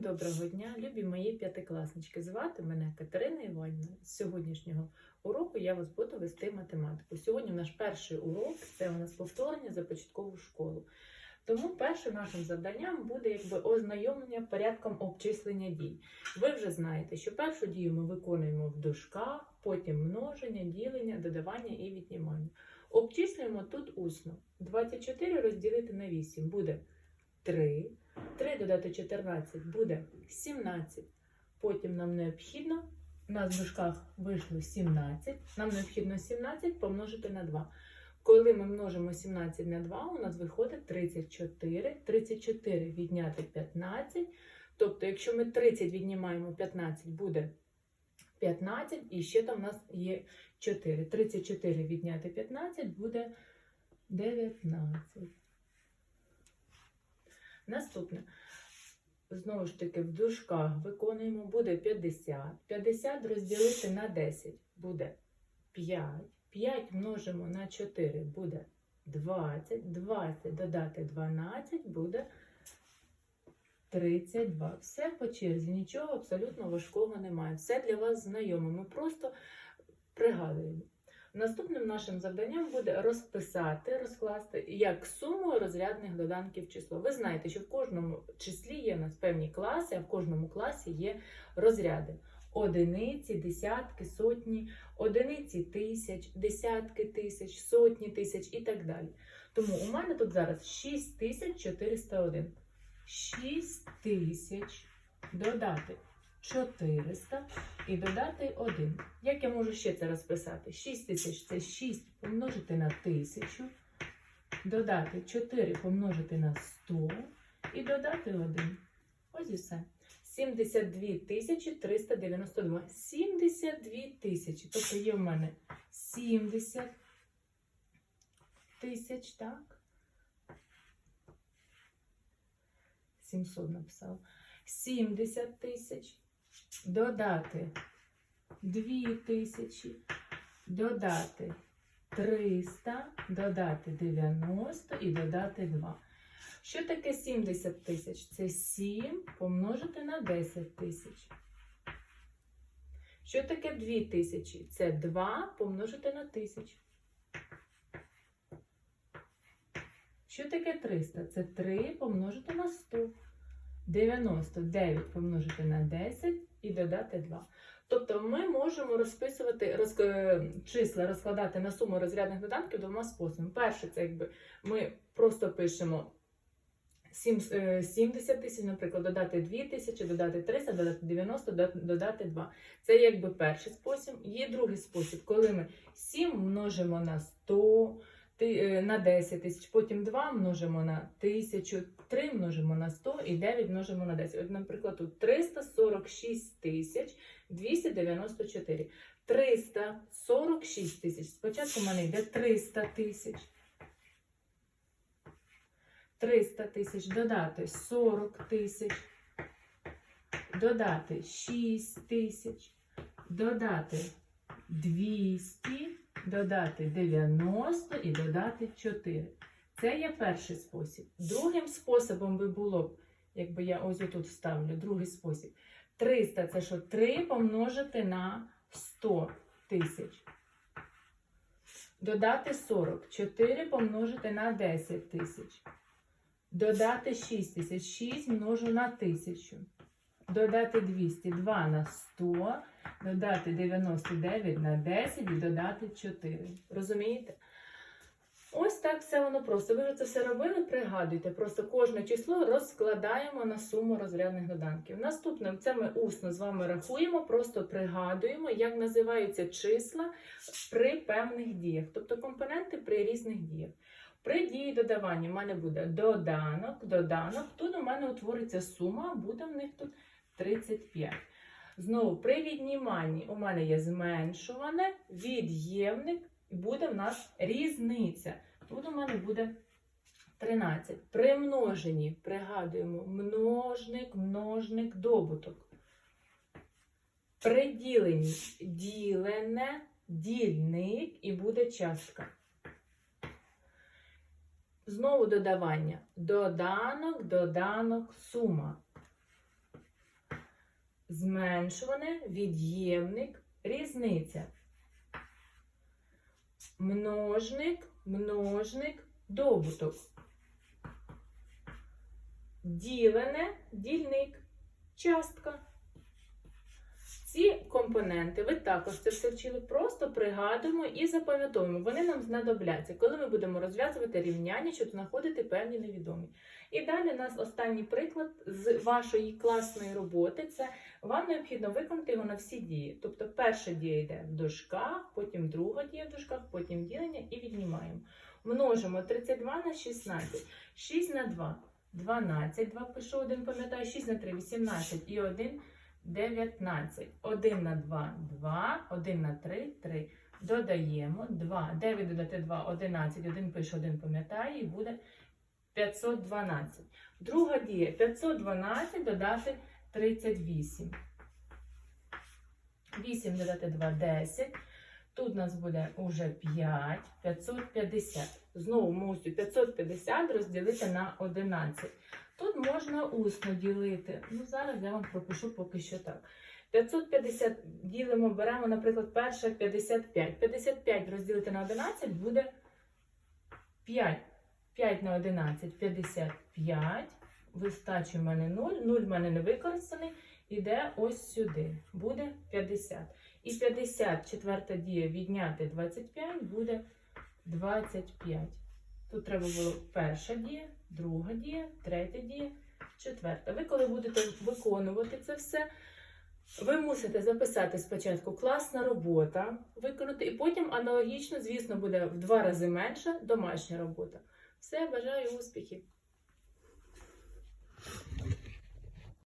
Доброго дня, любі мої п'ятикласнички. Звати мене Катерина Іванівна. З сьогоднішнього уроку я вас буду вести математику. Сьогодні наш перший урок це у нас повторення за початкову школу. Тому першим нашим завданням буде якби ознайомлення порядком обчислення дій. Ви вже знаєте, що першу дію ми виконуємо в дужках, потім множення, ділення, додавання і віднімання. Обчислюємо тут усно. 24 розділити на 8 буде 3. 3 додати 14 буде 17. Потім нам необхідно, у нас в дужках вийшло 17, нам необхідно 17 помножити на 2. Коли ми множимо 17 на 2, у нас виходить 34. 34 відняти 15. Тобто, якщо ми 30 віднімаємо 15, буде 15, і ще там у нас є 4. 34 відняти 15 буде 19. Наступне. Знову ж таки, в дужках виконуємо буде 50. 50 розділити на 10 буде 5. 5 множимо на 4 буде 20. 20 додати 12 буде 32. Все по черзі, нічого абсолютно важкого немає. Все для вас знайомо. Ми просто пригадуємо. Наступним нашим завданням буде розписати, розкласти як суму розрядних доданків число. Ви знаєте, що в кожному числі є нас певні класи, а в кожному класі є розряди. Одиниці, десятки, сотні, одиниці тисяч, десятки тисяч, сотні тисяч і так далі. Тому у мене тут зараз 6401. 6000 додати 400 і додати 1. Як я можу ще це розписати? 6 тисяч це 6 помножити на 1000, додати 4 помножити на 100 і додати 1. Ось і все. 72 тисячі 392. 72 тисячі. Тобто є в мене 70 тисяч, так? 700 написав. 70 тисяч додати 2 тисячі, додати 300, додати 90 і додати 2. Що таке 70 тисяч? Це 7 помножити на 10 тисяч. Що таке 2 тисячі? Це 2 помножити на 1000. Що таке 300? Це 3 помножити на 100. 99 помножити на 10 і додати 2. Тобто ми можемо розписувати роз, е, числа, розкладати на суму розрядних доданків двома способами. Перше, це якби ми просто пишемо 7, е, 70 тисяч, наприклад, додати 2 тисячі, додати 300, додати 90, додати 2. Це якби перший спосіб. Є другий спосіб, коли ми 7 множимо на 100, е, на 10 тисяч, потім 2 множимо на 1000, 3 множимо на 100 і 9 множимо на 10. От, наприклад, тут 346 тисяч 294. 346 тисяч. Спочатку в мене йде 300 тисяч. 300 тисяч додати 40 тисяч, додати 6 тисяч, додати 200, додати 90 і додати 4. Це є перший спосіб. Другим способом би було б, якби я ось тут вставлю, другий спосіб. 300 це що 3 помножити на 100 тисяч. Додати 40. 4 помножити на 10 тисяч. Додати 6 тисяч. 6 множу на 1000. Додати 200. 2 на 100. Додати 99 на 10 і додати 4. Розумієте? Ось так все воно просто. Ви вже це все робили, пригадуйте. Просто кожне число розкладаємо на суму розрядних доданків. Наступним це ми усно з вами рахуємо, просто пригадуємо, як називаються числа при певних діях, тобто компоненти при різних діях. При дії додавання в мене буде доданок, доданок. Тут у мене утвориться сума, буде в них тут 35. Знову при відніманні у мене є зменшуване, від'ємник, і буде в нас різниця. Тут у мене буде 13. При множенні пригадуємо множник, множник, добуток. При діленні ділене, дільник і буде частка. Знову додавання. Доданок, доданок, сума. зменшуване, від'ємник, різниця. Множник, множник, добуток. Ділене, дільник, частка. Ці компоненти ви також це все вчили, просто пригадуємо і запам'ятовуємо. Вони нам знадобляться, коли ми будемо розв'язувати рівняння, щоб знаходити певні невідомі. І далі у нас останній приклад з вашої класної роботи. Це вам необхідно виконати його на всі дії. Тобто перша дія йде в дужках, потім друга дія в дужках, потім ділення і віднімаємо. Множимо 32 на 16, 6 на 2, 12, 2 пишу, 1 пам'ятаю, 6 на 3, 18 і 1 19. 1 на 2 2, 1 на 3 3. Додаємо 2. 9 додати 2 11. 1 пише, 1 пам'ятає і буде 512. Друга дія 512 додати 38. 8 додати 2 10. Тут у нас буде уже 5, 550. Знову мусю 550 розділити на 11. Тут можна усно ділити. Ну, зараз я вам пропишу поки що так. 550 ділимо, беремо, наприклад, перше 55. 55 розділити на 11 буде 5. 5 на 11 55. Вистачі в мене 0. 0 в мене не використаний. Іде ось сюди. Буде 50. І 50, четверта дія відняти 25 буде 25. Тут треба було перша дія, друга дія, третя дія, четверта. Ви коли будете виконувати це все, ви мусите записати спочатку класна робота, виконати, і потім аналогічно, звісно, буде в два рази менша домашня робота. Все, бажаю успіхів!